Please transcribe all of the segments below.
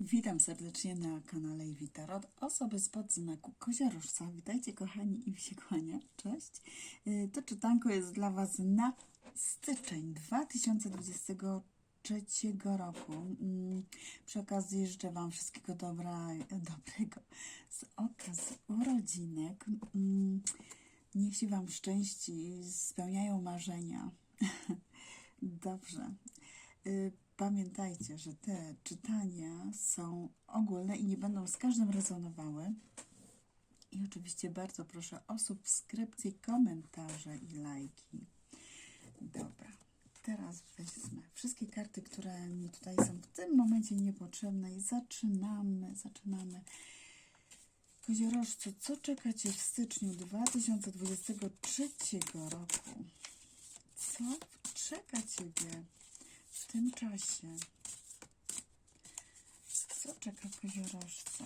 Witam serdecznie na kanale Ewi Tarot. Osoby spod znaku koziorożca. Witajcie kochani i się kłania. Cześć. Y, To czytanko jest dla Was na styczeń 2023 roku. Mm, Przy okazji życzę Wam wszystkiego dobra, dobrego z okazji urodzinek. Mm, Niech się Wam szczęści spełniają marzenia. Dobrze. Pamiętajcie, że te czytania są ogólne i nie będą z każdym rezonowały. I oczywiście bardzo proszę o subskrypcję, komentarze i lajki. Dobra, teraz wezmę wszystkie karty, które mi tutaj są w tym momencie niepotrzebne i zaczynamy, zaczynamy. Koziorożcu, co czekacie w styczniu 2023 roku? Co czeka Ciebie w tym czasie? Co czeka koziorożca?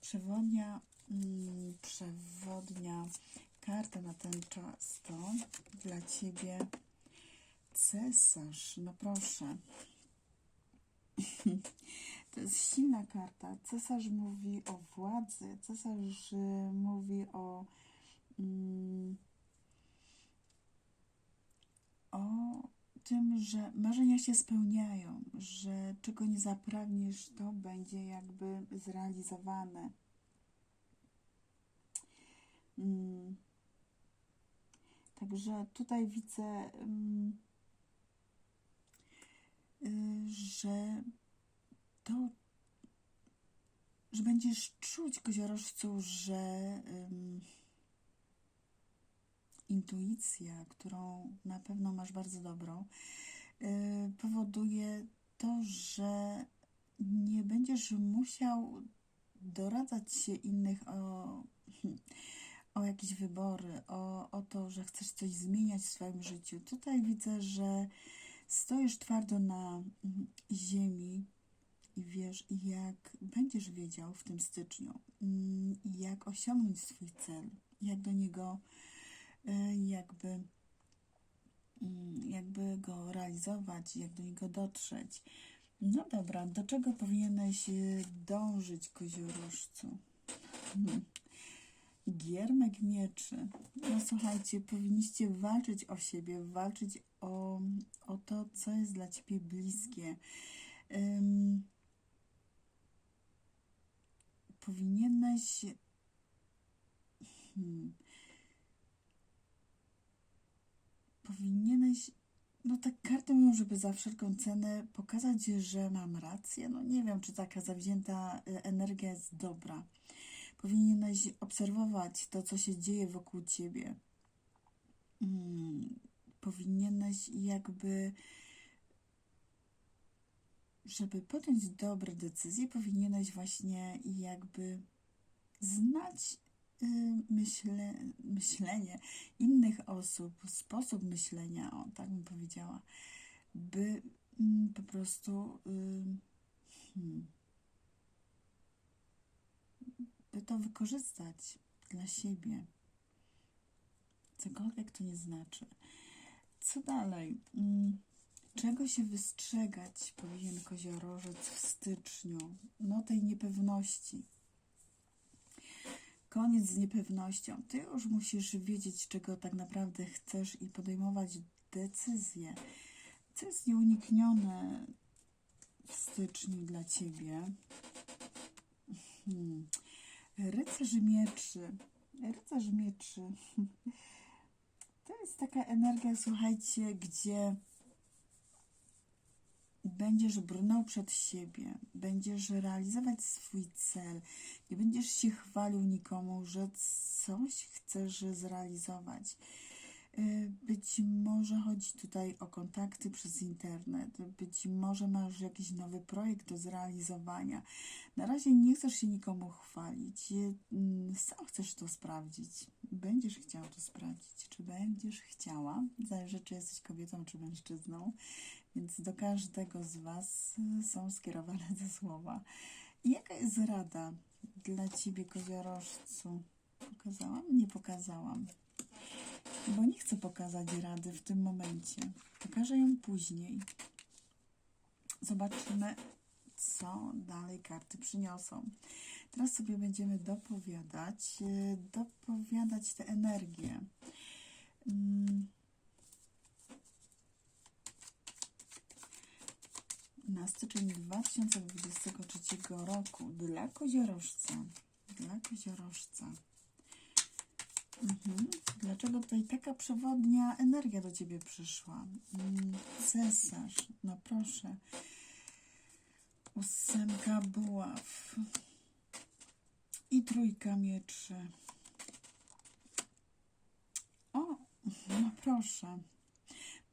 Przewodnia, mm, przewodnia karta na ten czas to dla Ciebie cesarz. No proszę. To jest silna karta. Cesarz mówi o władzy. Cesarz y, mówi o mm, o tym, że marzenia się spełniają, że czego nie zapragniesz, to będzie jakby zrealizowane. Mm. Także tutaj widzę, mm, y, że to, że będziesz czuć, koziorożcu, że intuicja, którą na pewno masz bardzo dobrą, y, powoduje to, że nie będziesz musiał doradzać się innych o, o jakieś wybory, o, o to, że chcesz coś zmieniać w swoim życiu. Tutaj widzę, że stoisz twardo na mm, ziemi i wiesz, jak będziesz wiedział w tym styczniu, mm, jak osiągnąć swój cel, jak do niego jakby mm, jakby go realizować, jak do niego dotrzeć. No dobra, do czego powinieneś y, dążyć, koziorożcu? Hmm. Giermek mieczy. No słuchajcie, powinniście walczyć o siebie, walczyć o, o to, co jest dla ciebie bliskie. Ym, powinieneś. Hmm, powinieneś. No tak karty mówią, żeby za wszelką cenę pokazać, że mam rację. No nie wiem, czy taka zawzięta y, energia jest dobra. Powinieneś obserwować to, co się dzieje wokół ciebie. Mm, powinieneś jakby, żeby podjąć dobre decyzje, powinieneś właśnie jakby znać myśle, myślenie innych osób, sposób myślenia, o tak bym powiedziała, by mm, po prostu y, hmm, by to wykorzystać dla siebie. Cokolwiek to nie znaczy. Co dalej? Mm, Czego się wystrzegać powinien koziorożec w styczniu? No tej niepewności. Koniec z niepewnością. Ty już musisz wiedzieć, czego tak naprawdę chcesz i podejmować decyzje. Co jest nieuniknione w styczniu dla ciebie? Hmm. Rycerz mieczy. Rycerz mieczy. To jest taka energia, słuchajcie, gdzie będziesz brnął przed siebie, będziesz realizować swój cel, nie będziesz się chwalił nikomu, że coś chcesz zrealizować. Y, Być może chodzi tutaj o kontakty przez internet, być może masz jakiś nowy projekt do zrealizowania. Na razie nie chcesz się nikomu chwalić, y, mm, sam chcesz to sprawdzić. Będziesz chciał to sprawdzić, czy będziesz chciała, zależy czy jesteś kobietą czy mężczyzną, więc do każdego z Was y, są skierowane te słowa. Jaka jest rada dla Ciebie, koziorożcu? Pokazałam? Nie pokazałam bo nie chcę pokazać rady w tym momencie. Pokażę ją później. Zobaczymy, co dalej karty przyniosą. Teraz sobie będziemy dopowiadać, y, dopowiadać te energie. Mm. Na styczeń 2023 roku dla koziorożca. Dla koziorożca. Mhm. Dlaczego tutaj taka przewodnia energia do ciebie przyszła? Mm, Cesarz, no proszę. Ósemka buław. I trójka mieczy. O, no proszę.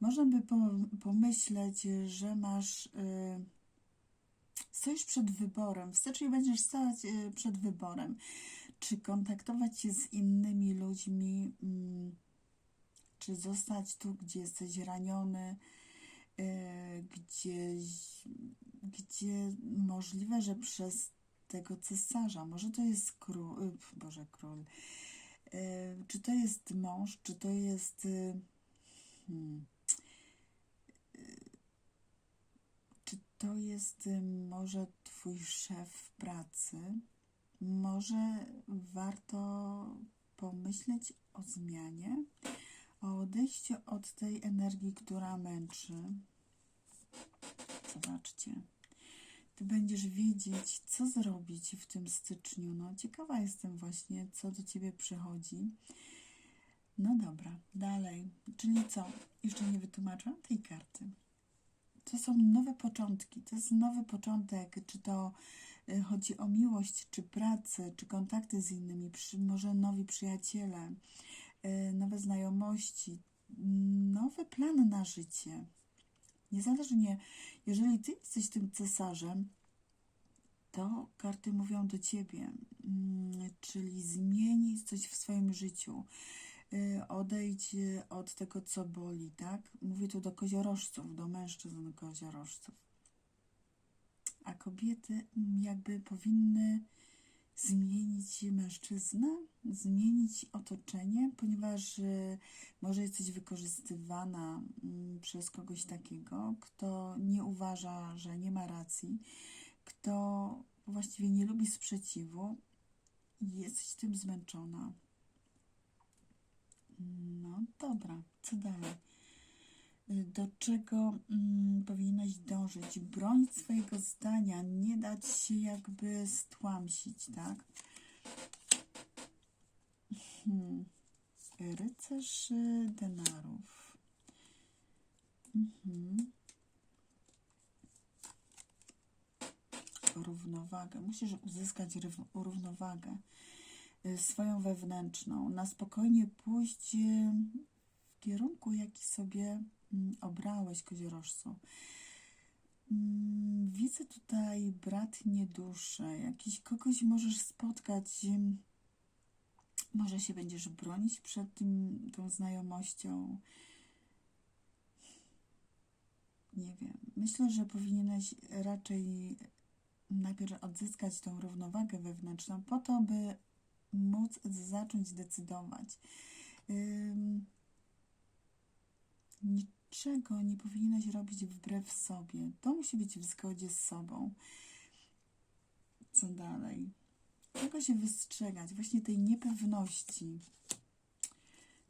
Można by po- pomyśleć, że masz. Y, stoisz przed wyborem. W styczniu będziesz stać y, przed wyborem. Czy kontaktować się z innymi ludźmi, mm, czy zostać tu, gdzie jesteś raniony, y, gdzieś, gdzie możliwe, że przez tego cesarza, może to jest król, Boże, król, czy to jest mąż, czy to jest. Hmm, Czy to jest y, może twój szef pracy? Może warto pomyśleć o zmianie, o odejściu od tej energii, która męczy. Zobaczcie. Ty będziesz wiedzieć, co zrobić w tym styczniu. No, ciekawa jestem właśnie, co do ciebie przychodzi. No dobra, dalej. Czyli co? Jeszcze nie wytłumaczyłam tej karty to są nowe początki. To jest nowy początek, czy to y, chodzi o miłość, czy pracę, czy kontakty z innymi, może nowi przyjaciele, y, nowe znajomości, nowy plan na życie. Niezależnie, jeżeli ty jesteś tym cesarzem, to karty mówią do ciebie, mm, czyli zmieni coś w swoim życiu odejdź y, od tego, co boli, tak? Mówię tu do koziorożców, do mężczyzn koziorożców. A kobiety mm, jakby powinny zmienić mężczyznę, zmienić otoczenie, ponieważ y, może jesteś wykorzystywana mm, przez kogoś takiego, kto nie uważa, że nie ma racji, kto właściwie nie lubi sprzeciwu i jesteś tym zmęczona. No dobra, co dalej? Y, Do czego mm, powinnaś dążyć? Bronić swojego zdania, nie dać się jakby stłamsić, tak? Hmm. Rycerz y, denarów. Mhm. Równowagę. Musisz uzyskać równowagę swoją wewnętrzną, na spokojnie pójść y, w kierunku, jaki sobie mm, obrałeś, koziorożcu. Mm, Widzę tutaj bratnie dusze, jakiś kogoś możesz spotkać, może się będziesz bronić przed tym, tą znajomością. Nie wiem. Myślę, że powinieneś raczej najpierw odzyskać tą równowagę wewnętrzną, po to, by móc zacząć decydować. Niczego nie powinieneś robić wbrew sobie. To musi być w zgodzie z sobą. Co dalej? Czego się wystrzegać? Właśnie tej niepewności.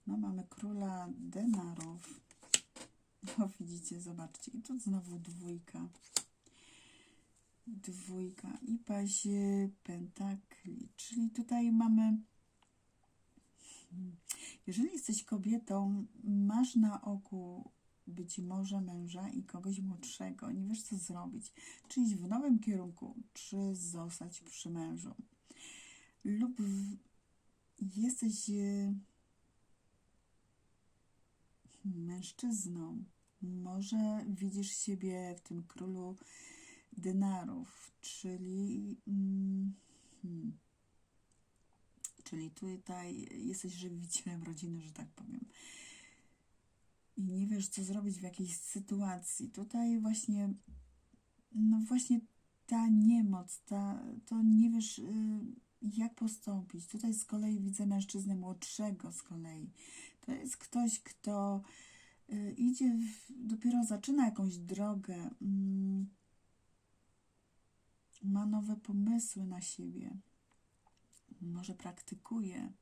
No, mamy króla denarów. No, widzicie, zobaczcie. I tu znowu dwójka. Dwójka i paź pentakli. Czyli tutaj mamy jeżeli jesteś kobietą, masz na oku być może męża i kogoś młodszego, nie wiesz co zrobić, czy iść w nowym kierunku, czy zostać przy mężu. Lub w, jesteś e, mężczyzną, może widzisz siebie w tym królu denarów, czyli mm, hmm, czyli tutaj jesteś żywicielem rodziny, że tak powiem. I nie wiesz, co zrobić w jakiejś sytuacji. Tutaj właśnie, no właśnie ta niemoc, ta, to nie wiesz, y, jak postąpić. Tutaj z kolei widzę mężczyznę młodszego z kolei. To jest ktoś, kto y, idzie, w, dopiero zaczyna jakąś drogę. Mm, ma nowe pomysły na siebie, może praktykuje.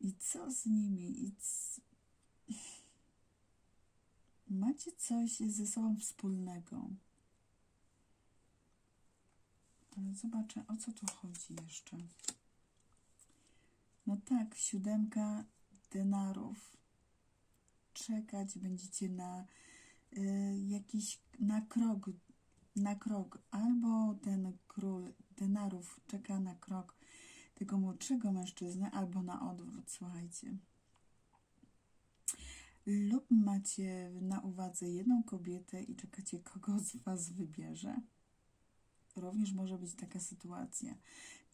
I co z nimi? I c... Macie coś ze sobą wspólnego. Ale zobaczę, o co tu chodzi jeszcze. No tak, siódemka denarów. Czekać będziecie na y, jakiś, na krok, na krok. Albo ten król denarów czeka na krok tego młodszego mężczyzny, albo na odwrót, słuchajcie. Lub macie na uwadze jedną kobietę i czekacie, kogo z Was wybierze. Również może być taka sytuacja.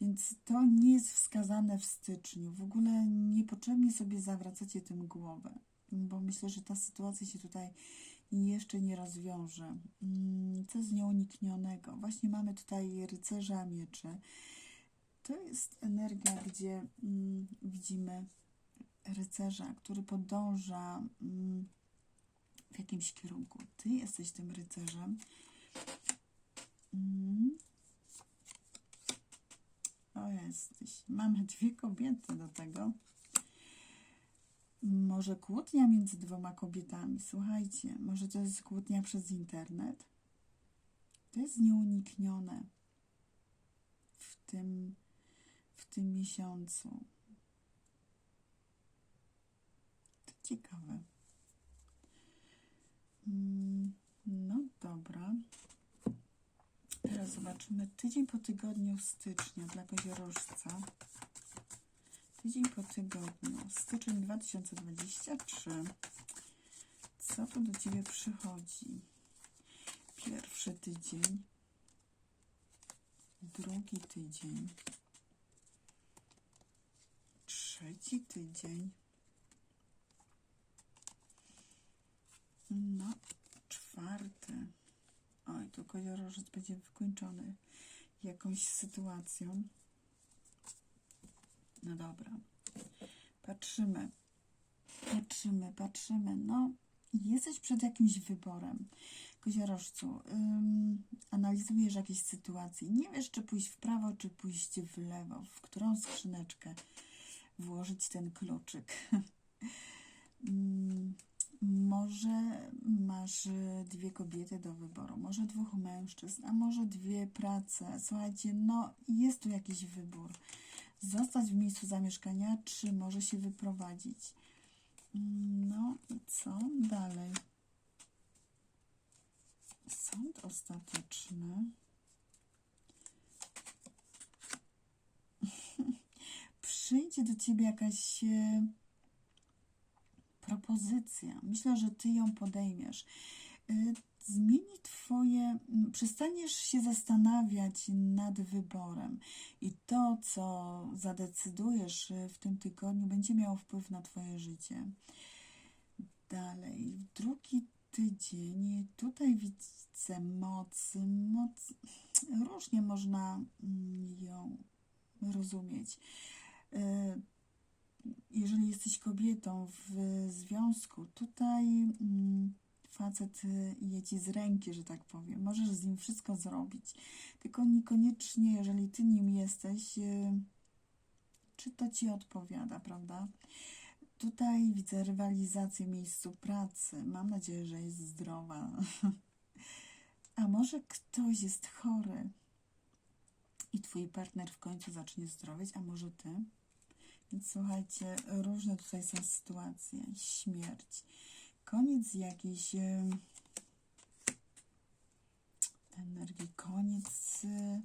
Więc to nie jest wskazane w styczniu. W ogóle niepotrzebnie sobie zawracacie tym głowę, bo myślę, że ta sytuacja się tutaj jeszcze nie rozwiąże. Mm, Co z nieuniknionego? Właśnie mamy tutaj rycerza mieczy. To jest energia, gdzie mm, widzimy rycerza, który podąża mm, w jakimś kierunku. Ty jesteś tym rycerzem. O, jesteś. Mamy dwie kobiety do tego. Może kłótnia między dwoma kobietami. Słuchajcie, może to jest kłótnia przez internet. To jest nieuniknione w tym, w tym miesiącu. To ciekawe. Mm, No dobra. Teraz zobaczymy tydzień po tygodniu stycznia dla koziorożca. Tydzień po tygodniu. Styczeń 2023. Co tu do Ciebie przychodzi? Pierwszy tydzień. Drugi tydzień. Trzeci tydzień. No, czwarty. Oj, tu koziorożec będzie wykończony jakąś sytuacją. No dobra. Patrzymy. Patrzymy, patrzymy. No, jesteś przed jakimś wyborem. Koziorożcu, ym, analizujesz jakieś sytuacje. Nie wiesz, czy pójść w prawo, czy pójść w lewo. W którą skrzyneczkę włożyć ten kluczyk. Może masz y, dwie kobiety do wyboru, może dwóch mężczyzn, a może dwie prace. Słuchajcie, no jest tu jakiś wybór. Zostać w miejscu zamieszkania, czy może się wyprowadzić. No i co dalej? Sąd ostateczny. Przyjdzie do ciebie jakaś e, propozycja. Myślę, że ty ją podejmiesz. Zmieni twoje, przestaniesz się zastanawiać nad wyborem i to, co zadecydujesz y, w tym tygodniu, będzie miało wpływ na twoje życie. Dalej, drugi tydzień, tutaj widzę moc, moc, różnie można mm, ją rozumieć. Y, jeżeli jesteś kobietą w związku, tutaj mm, facet y, je ci z ręki, że tak powiem. Możesz z nim wszystko zrobić. Tylko niekoniecznie, jeżeli ty nim jesteś, y, czy to ci odpowiada, prawda? Tutaj widzę rywalizację miejscu pracy. Mam nadzieję, że jest zdrowa. A może ktoś jest chory i twój partner w końcu zacznie zdrowieć, a może ty? Więc słuchajcie, różne tutaj są sytuacje. Śmierć. Koniec jakiejś energii. Koniec. e,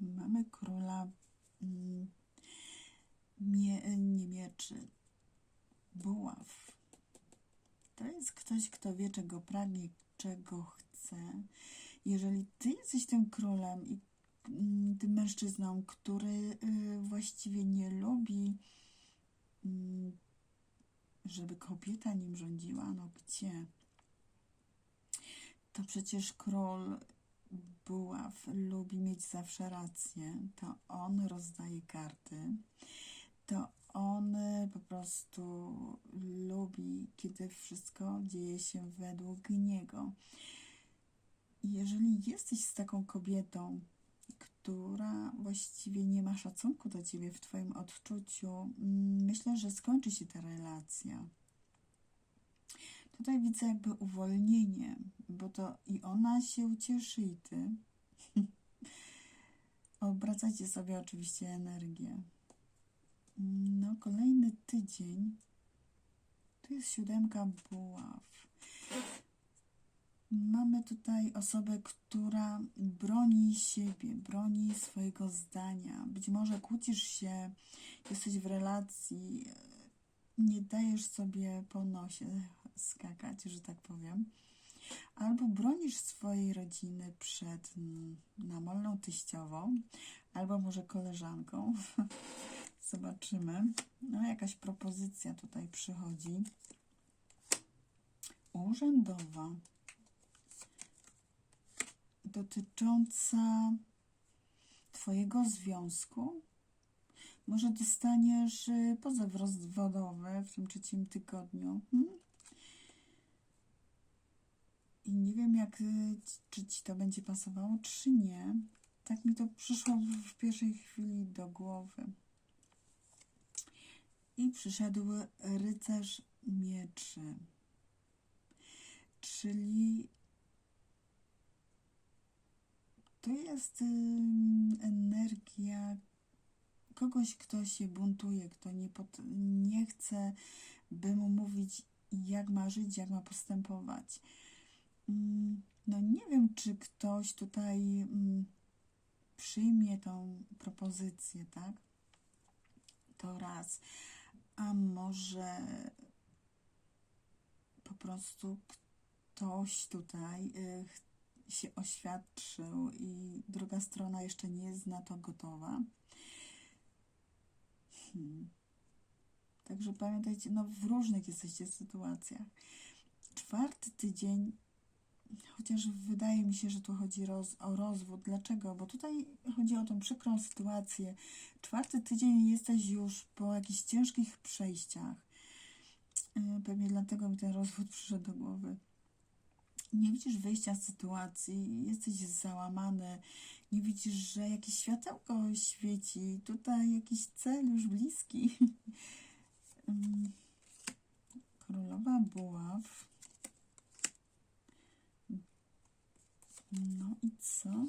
Mamy króla mm, mie, nie mieczy. Buław. To jest ktoś, kto wie, czego pragnie, czego chce. Jeżeli ty jesteś tym królem i mm, tym mężczyzną, który y, właściwie nie lubi, mm, żeby kobieta nim rządziła, no gdzie? To przecież król buław lubi mieć zawsze rację. To on rozdaje karty. To on y, po prostu lubi, kiedy wszystko dzieje się według niego. jeżeli jesteś z taką kobietą, która właściwie nie ma szacunku do ciebie w twoim odczuciu, mm, myślę, że skończy się ta relacja. Tutaj widzę jakby uwolnienie, bo to i ona się ucieszy, i ty. Obracajcie sobie oczywiście energię. No, kolejny tydzień. Tu jest siódemka buław. Mamy tutaj osobę, która broni siebie, broni swojego zdania. Być może kłócisz się, jesteś w relacji, nie dajesz sobie po nosie skakać, że tak powiem. Albo bronisz swojej rodziny przed mm, namolną teściową, albo może koleżanką. Zobaczymy. No, jakaś propozycja tutaj przychodzi. Urzędowa. Dotycząca Twojego związku. Może dostaniesz y, pozew rozwodowy w tym trzecim tygodniu. Hmm? I nie wiem, jak, y, czy ci to będzie pasowało, czy nie. Tak mi to przyszło w pierwszej chwili do głowy. I przyszedł rycerz mieczy. Czyli to jest energia kogoś, kto się buntuje, kto nie, pot, nie chce, by mu mówić, jak ma żyć, jak ma postępować. Mm, No nie wiem, czy ktoś tutaj mm, przyjmie tą propozycję, tak? To raz. A może po prostu ktoś tutaj y, ch- się oświadczył i druga strona jeszcze nie jest na to gotowa. Hmm. Także pamiętajcie, no w różnych jesteście sytuacjach. Czwarty tydzień, chociaż wydaje mi się, że tu chodzi roz, o rozwód. Dlaczego? Bo tutaj chodzi o tą przykrą sytuację. Czwarty tydzień jesteś już po jakichś ciężkich przejściach. Yy, Pewnie dlatego mi ten rozwód przyszedł do głowy. Nie widzisz wyjścia z sytuacji, jesteś załamany, nie widzisz, że jakieś światełko świeci, tutaj jakiś cel już bliski. Królowa buław. No i co?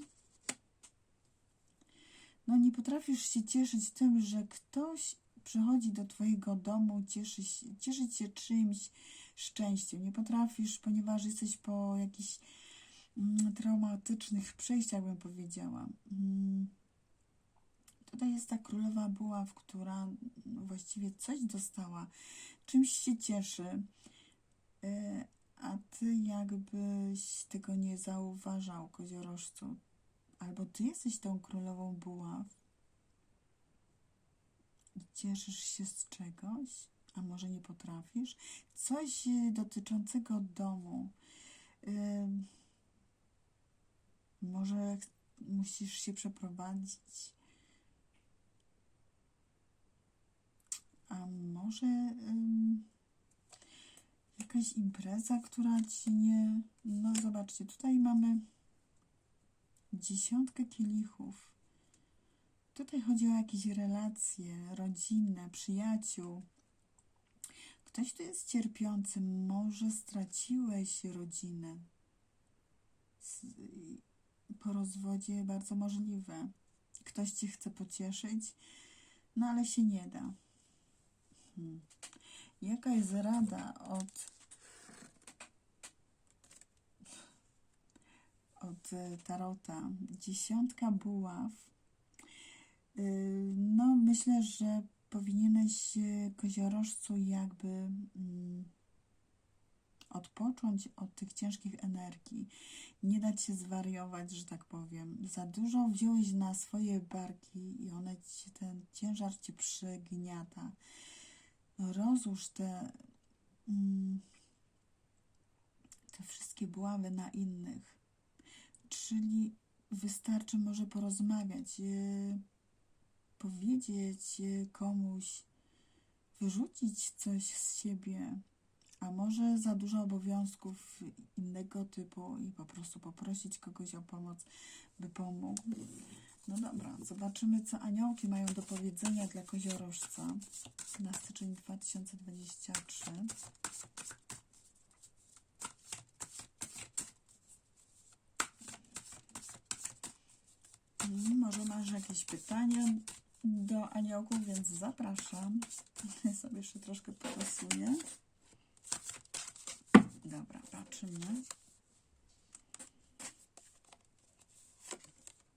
No nie potrafisz się cieszyć tym, że ktoś przychodzi do twojego domu, cieszy się, się czymś, szczęściem. Nie potrafisz, ponieważ jesteś po jakichś mm, traumatycznych przejściach, bym powiedziała. Mm. Tutaj jest ta królowa buław, która mm, właściwie coś dostała, czymś się cieszy, y, a ty jakbyś tego nie zauważał, koziorożcu. Albo ty jesteś tą królową buław i cieszysz się z czegoś, a może nie potrafisz? Coś y, dotyczącego domu. Może musisz się przeprowadzić. A może jakaś impreza, która ci nie. No, zobaczcie, tutaj mamy dziesiątkę kielichów. Tutaj chodzi o jakieś relacje rodzinne, przyjaciół. Ktoś tu jest cierpiący, może straciłeś rodzinę. Po rozwodzie bardzo możliwe. Ktoś cię chce pocieszyć, no ale się nie da. Hmm. Jaka jest rada od, od Tarota? Dziesiątka buław. Yy, No, myślę, że powinieneś e, koziorożcu jakby mm, odpocząć od tych ciężkich energii, nie dać się zwariować, że tak powiem. Za dużo wziąłeś na swoje barki i one ci, ten ciężar cię przygniata. Rozłóż te, mm, te wszystkie buławy na innych. Czyli wystarczy może porozmawiać, e, powiedzieć e, komuś, wyrzucić coś z siebie, a może za dużo obowiązków innego typu i po prostu poprosić kogoś o pomoc, by pomógł. No dobra, zobaczymy, co aniołki mają do powiedzenia dla koziorożca na styczeń 2023. Mm, Może masz jakieś pytania do aniołków, więc zapraszam. Ja sobie jeszcze troszkę porysuję. Dobra, patrzymy.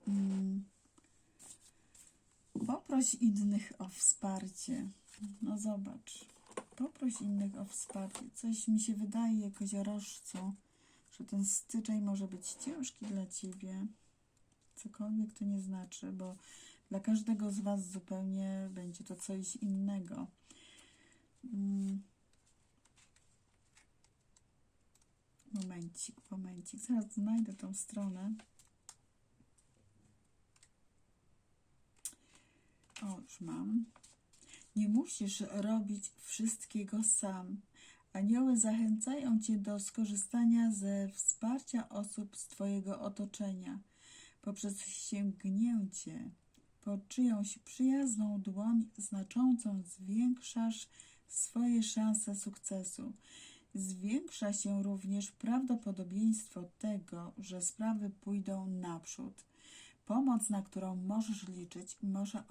Mm. Poproś innych o wsparcie. No zobacz. Poproś innych o wsparcie. Coś mi się wydaje, koziorożcu, że ten styczeń może być ciężki dla ciebie. Cokolwiek to nie znaczy, bo dla każdego z Was zupełnie będzie to coś innego. Mm. Momencik, momencik. Zaraz znajdę tą stronę. O, już mam. Nie musisz robić wszystkiego sam. Anioły zachęcają Cię do skorzystania ze wsparcia osób z Twojego otoczenia. Poprzez sięgnięcie po czyjąś przyjazną dłoń znaczącą zwiększasz swoje szanse sukcesu. Zwiększa się również prawdopodobieństwo tego, że sprawy pójdą naprzód. Pomoc, na którą możesz liczyć, może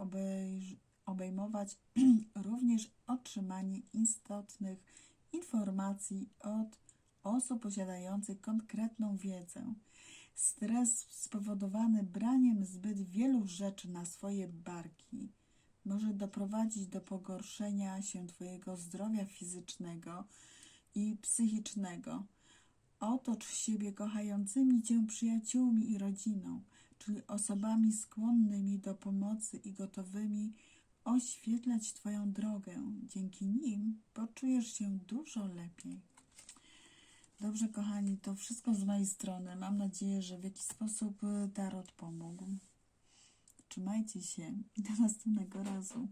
obejmować również otrzymanie istotnych informacji od osób posiadających konkretną wiedzę. Stres spowodowany braniem zbyt wielu rzeczy na swoje barki może doprowadzić do pogorszenia się Twojego zdrowia fizycznego i psychicznego. Otocz siebie kochającymi Cię przyjaciółmi i rodziną, czyli osobami skłonnymi do pomocy i gotowymi oświetlać Twoją drogę. Dzięki nim poczujesz się dużo lepiej. Dobrze, kochani, to wszystko z mojej strony. Mam nadzieję, że w jakiś sposób y, Tarot pomógł. Trzymajcie się i do następnego razu.